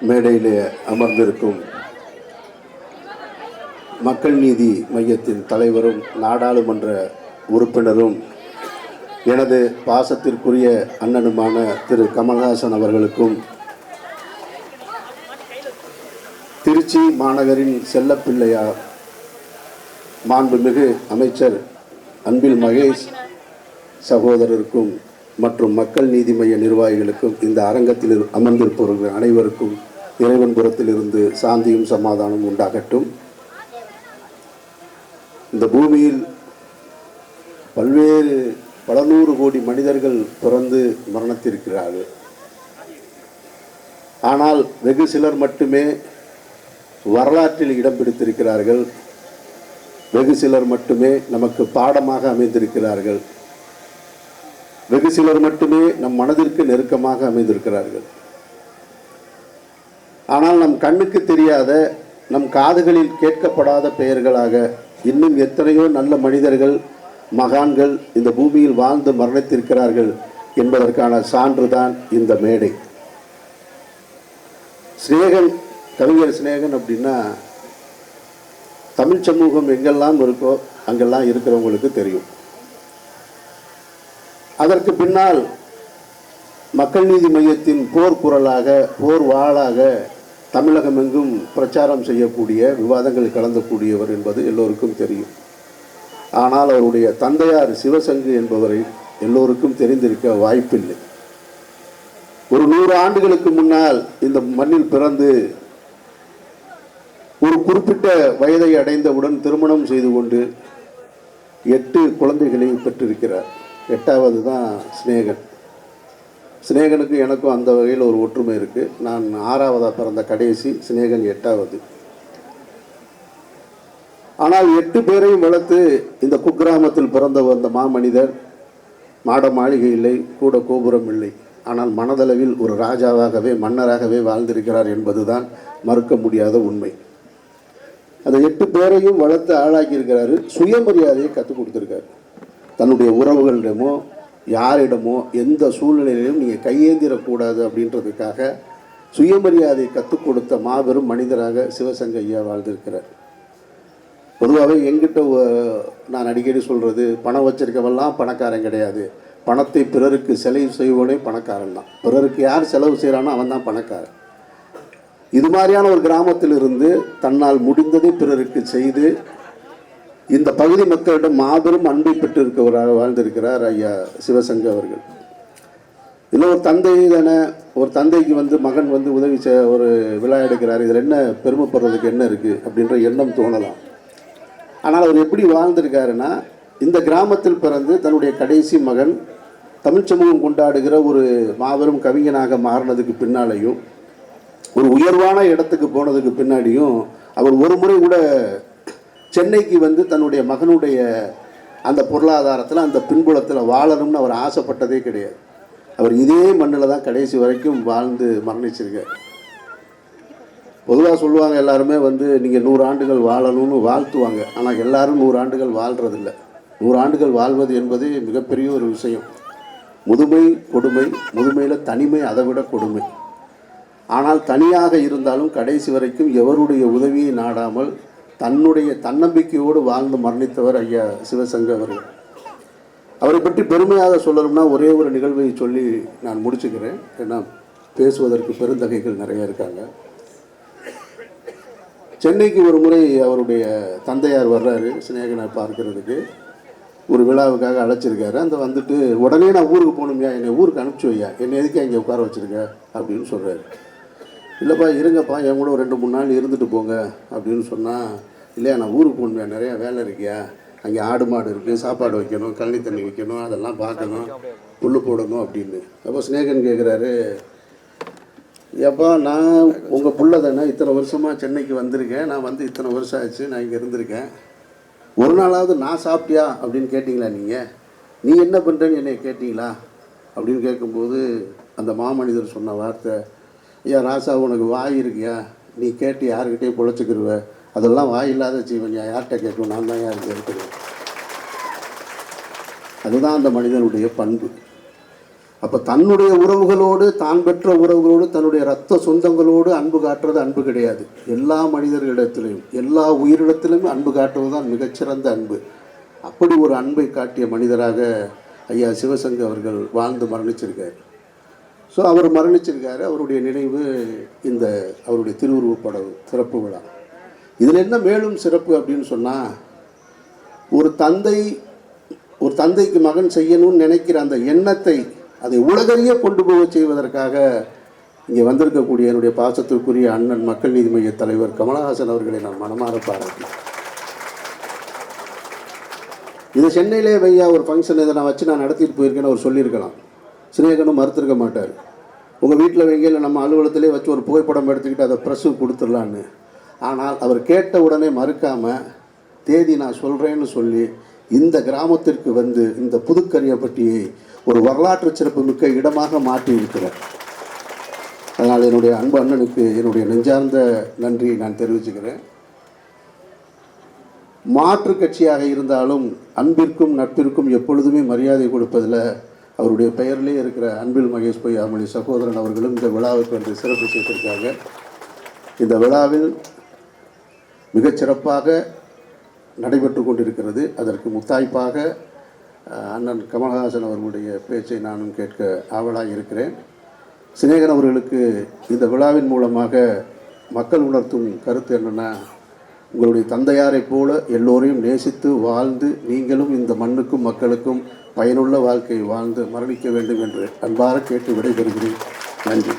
மேடையிலே அமர்ந்திருக்கும் மக்கள் நீதி மையத்தின் தலைவரும் நாடாளுமன்ற உறுப்பினரும் எனது பாசத்திற்குரிய அண்ணனுமான திரு. கமல்ஹாசன் அவர்களுக்கும் திருச்சி மாநகரின் செல்லப்பிள்ளையார் மாண்புமிகு அமைச்சர் அன்பில் மகேஷ் சகோதரருக்கும் மற்றும் மக்கள் நீதி மைய நிர்வாகிகளுக்கும் இந்த அரங்கத்தில் இரு- அமர்ந்திருப்பவர்கள் அனைவருக்கும் இறைவன் புறத்திலிருந்து சாந்தியும் சமாதானம் உண்டாகட்டும். இந்த பூமியில் பல்வேறு பல நூறு கோடி மனிதர்கள் பிறந்து மரணத்திருக்கிறார்கள். ஆனால் வெகு சிலர் மட்டுமே வரலாற்றில் இடம் பிடித்திருக்கிறார்கள். வெகு சிலர் மட்டுமே நமக்கு பாடமாக அமைந்திருக்கிறார்கள். வெகு சிலர் மட்டுமே நம் மனதிற்கு நெருக்கமாக அமைந்திருக்கிறார்கள். ஆனால் நம் கண்ணுக்கு தெரியாத நம் காதுகளில் கேட்கப்படாத பெயர்களாக இன்னும் எத்தனையோ நல்ல மனிதர்கள் மகான்கள் இந்த பூமியில் வாழ்ந்து மரணித்திருக்கிறார்கள் என்பதற்கான சான்றுதான் இந்த மேடை. சிநேகன் கவிஞர் சிநேகன் அப்படின்னா தமிழ் சமூகம் எங்கெல்லாம் இருக்கோ அங்கெல்லாம் இருக்கிறவங்களுக்கு தெரியும். அதற்கு பின்னால் மக்கள் நீதி மையத்தின் போர் குரலாக போர் வாளாக தமிழகம் எங்கும் பிரச்சாரம் செய்யக்கூடிய விவாதங்கள் கலந்தக்கூடியவர் என்பது எல்லோருக்கும் தெரியும். ஆனால் அவருடைய தந்தையார் சிவசங்கு என்பவரை எல்லோருக்கும் தெரிந்திருக்க வாய்ப்பில்லை. ஒரு நூறு ஆண்டுகளுக்கு முன்னால் இந்த மண்ணில் பிறந்து ஒரு குறிப்பிட்ட வயதை அடைந்தவுடன் திருமணம் செய்து கொண்டு எட்டு குழந்தைகளை பெற்றிருக்கிறார். எட்டாவது தான் சிநேகன். சிநேகனுக்கு எனக்கும் அந்த வகையில் ஒரு ஒற்றுமை இருக்குது நான் ஆறாவதாக பிறந்த கடைசி சிநேகன் எட்டாவது. ஆனால் எட்டு பேரையும் வளர்த்து இந்த குக்கிராமத்தில் பிறந்த வந்த மாமனிதர் மாட மாளிகை இல்லை கூட கோபுரம் இல்லை. ஆனால் மனதளவில் ஒரு ராஜாவாகவே மன்னராகவே வாழ்ந்திருக்கிறார் என்பதுதான் மறுக்க முடியாத உண்மை. அந்த எட்டு பேரையும் வளர்த்து ஆளாக்கியிருக்கிறாரு. சுயமரியாதையை கற்றுக் கொடுத்துருக்காரு. தன்னுடைய உறவுகளிடமோ யாரிடமோ எந்த சூழ்நிலையிலும் நீங்கள் கையேந்திரக்கூடாது அப்படின்றதுக்காக சுயமரியாதையை கற்றுக் கொடுத்த மாபெரும் மனிதராக சிவசங்க ஐயா வாழ்ந்திருக்கிறார். பொதுவாகவே எங்கிட்ட நான் அடிக்கடி சொல்கிறது பணம் வச்சிருக்கவெல்லாம் பணக்காரன் கிடையாது. பணத்தை பிறருக்கு செலவு செய்வனே பணக்காரன் தான். பிறருக்கு யார் செலவு செய்கிறானோ அவன் தான் பணக்காரன். இது மாதிரியான ஒரு கிராமத்தில் இருந்து தன்னால் முடிந்ததை பிறருக்கு செய்து இந்த பகுதி மக்களிடம் மாபெரும் அன்பை பெற்றிருக்கிறவராக வாழ்ந்திருக்கிறார் ஐயா சிவசங்க அவர்கள். இதில் ஒரு தந்தை தானே ஒரு தந்தைக்கு வந்து மகன் வந்து உதவி செய்ய ஒரு விழா எடுக்கிறார். இதில் என்ன பெருமைப்படுறதுக்கு என்ன இருக்குது அப்படின்ற எண்ணம் தோணலாம். ஆனால் அவர் எப்படி வாழ்ந்திருக்காருன்னா இந்த கிராமத்தில் பிறந்து தன்னுடைய கடைசி மகன் தமிழ் சமூகம் கொண்டாடுகிற ஒரு மாபெரும் கவிஞனாக மாறினதுக்கு பின்னாலேயும் ஒரு உயர்வான இடத்துக்கு போனதுக்கு பின்னாடியும் அவர் ஒரு முறை கூட சென்னைக்கு வந்து தன்னுடைய மகனுடைய அந்த பொருளாதாரத்தில் அந்த பின்புலத்தில் வாழணும்னு அவர் ஆசைப்பட்டதே கிடையாது. அவர் இதே மண்ணில் தான் கடைசி வரைக்கும் வாழ்ந்து மரணிச்சிருக்கார். பொதுவாக சொல்லுவாங்க எல்லாருமே வந்து நீங்கள் நூறு ஆண்டுகள் வாழணும்னு வாழ்த்துவாங்க. ஆனால் எல்லாரும் நூறு ஆண்டுகள் வாழ்கிறதில்ல நூறு ஆண்டுகள் வாழ்வது என்பது மிகப்பெரிய ஒரு விஷயம். முதுமை கொடுமை முதுமையில் தனிமை அதை விட கொடுமை. ஆனால் தனியாக இருந்தாலும் கடைசி வரைக்கும் எவருடைய உதவியை நாடாமல் தன்னுடைய தன்னம்பிக்கையோடு வாழ்ந்து மரணித்தவர் ஐயா சிவசங்கர் அவர்கள். அவரை பற்றி பெருமையாக சொல்லணும்னா ஒரே ஒரு நிகழ்வை சொல்லி நான் முடிச்சுக்கிறேன். ஏன்னா பேசுவதற்கு பெருந்தகைகள் நிறைய இருக்காங்க. சென்னைக்கு ஒரு முறை அவருடைய தந்தையார் வர்றாரு சிநேகனை பார்க்கறதுக்கு. ஒரு விழாவுக்காக அழைச்சிருக்காரு. அந்த வந்துட்டு உடனே நான் ஊருக்கு போகணுமையா? என்னை ஊருக்கு அனுப்பிச்சி வையா? என்னை எதுக்கு இங்கே உட்கார வச்சிருக்க? அப்படின்னு சொல்கிறாரு இல்லைப்பா இருங்கப்பா என் கூட ஒரு ரெண்டு மூணு நாள் இருந்துட்டு போங்க அப்படின்னு சொன்னால் இல்லையா நான் ஊருக்கு போனேன் நிறையா வேலை இருக்கியா? அங்கே ஆடு மாடு இருக்குது சாப்பாடு வைக்கணும் கழனி தண்ணி வைக்கணும் அதெல்லாம் பார்க்கணும் புல் போடணும் அப்படின்னு. அப்போ ஸ்நேகன் கேட்குறாரு ஏப்பா நான் உங்கள் புள்ள தானே இத்தனை வருஷமாக சென்னைக்கு வந்திருக்கேன். நான் வந்து இத்தனை வருஷம் ஆச்சு நான் இங்கே இருந்திருக்கேன். ஒரு நாளாவது நான் சாப்பிட்டியா? அப்படின்னு கேட்டிங்களா நீங்கள் நீ என்ன பண்ணுறேன்னு என்னை கேட்டிங்களா? அப்படின்னு கேட்கும்போது அந்த மாமனிதர் சொன்ன வார்த்தை ஐயா ராசா உனக்கு வாய் இருக்கியா? நீ கேட்டு யாருக்கிட்டேயும் பொழைச்சிக்கிருவ. அதெல்லாம் வாய் இல்லாத ஜீவன் யார்கிட்ட கேட்கும் நான் தான் யாருக்கு இருக்கிறேன். அதுதான் அந்த மனிதனுடைய பண்பு. அப்போ தன்னுடைய உறவுகளோடு தான் பெற்ற உறவுகளோடு தன்னுடைய ரத்த சொந்தங்களோடு அன்பு காட்டுறது அன்பு கிடையாது. எல்லா மனிதர்களிடத்திலையும் எல்லா உயிரிடத்திலும் அன்பு காட்டுவது தான் மிகச்சிறந்த அன்பு. அப்படி ஒரு அன்பை காட்டிய மனிதராக ஐயா சிவசங்கர் அவர்கள் வாழ்ந்து மரணிச்சிருக்கார். ஸோ அவர் மரணிச்சிருக்காரு. அவருடைய நினைவு இந்த அவருடைய திருவுருவப்பட சிறப்பு விழா. இதில் என்ன மேலும் சிறப்பு அப்படின்னு சொன்னால் ஒரு தந்தை ஒரு தந்தைக்கு மகன் செய்யணும்னு நினைக்கிற அந்த எண்ணத்தை அதை உலகறிய கொண்டு போக செய்வதற்காக இங்கே வந்திருக்கக்கூடிய என்னுடைய பாசத்திற்குரிய அண்ணன் மக்கள் நீதி மைய தலைவர் கமலஹாசன் அவர்களை நான் மனமாற பாராட்டினேன் இது சென்னையிலே வையா ஒரு ஃபங்க்ஷன் இதை நான் வச்சு நான் நடத்திட்டு போயிருக்கேன்னு அவர் சொல்லியிருக்கலாம். சினேகனும் மறுத்திருக்க மாட்டார். உங்கள் வீட்டில் வைங்கல நம்ம அலுவலகத்திலே வச்சு ஒரு புகைப்படம் எடுத்துக்கிட்டு அதை ப்ரெஸ்ஸுக்கு கொடுத்துடலான்னு. ஆனால் அவர் கேட்ட உடனே மறுக்காமல் தேதி நான் சொல்கிறேன்னு சொல்லி இந்த கிராமத்திற்கு வந்து இந்த புதுக்கரியப்பட்டியை ஒரு வரலாற்று சிறப்பு மிக்க இடமாக மாற்றி இருக்கிறார். அதனால் என்னுடைய அன்பு அண்ணனுக்கு என்னுடைய நெஞ்சார்ந்த நன்றியை நான் தெரிவிச்சுக்கிறேன். மாற்று கட்சியாக இருந்தாலும் அன்பிற்கும் நட்பிற்கும் எப்பொழுதுமே மரியாதை கொடுப்பதில் அவருடைய பெயரிலே இருக்கிற அன்பில் மகேஷ் பொய் அவருடைய சகோதரன் அவர்களும் இந்த விழாவுக்கு வந்து சிறப்பு செய்திருக்காங்க இந்த விழாவில் மிகச்சிறப்பாக நடைபெற்று கொண்டிருக்கிறது. அதற்கு முத்தாய்ப்பாக அண்ணன் கமல்ஹாசன் அவர்களுடைய பேச்சை நானும் கேட்க ஆவலாக இருக்கிறேன். சிநேகன் அவர்களுக்கு இந்த விழாவின் மூலமாக மக்கள் உணர்த்தும் கருத்து என்னென்னா உங்களுடைய தந்தையாரைப் போல எல்லோரையும் நேசித்து வாழ்ந்து நீங்களும் இந்த மண்ணுக்கும் மக்களுக்கும் பயனுள்ள வாழ்க்கையை வாழ்ந்து மரணிக்க வேண்டும் என்று அன்பாக கேட்டு விடைபெறுகிறேன். நன்றி.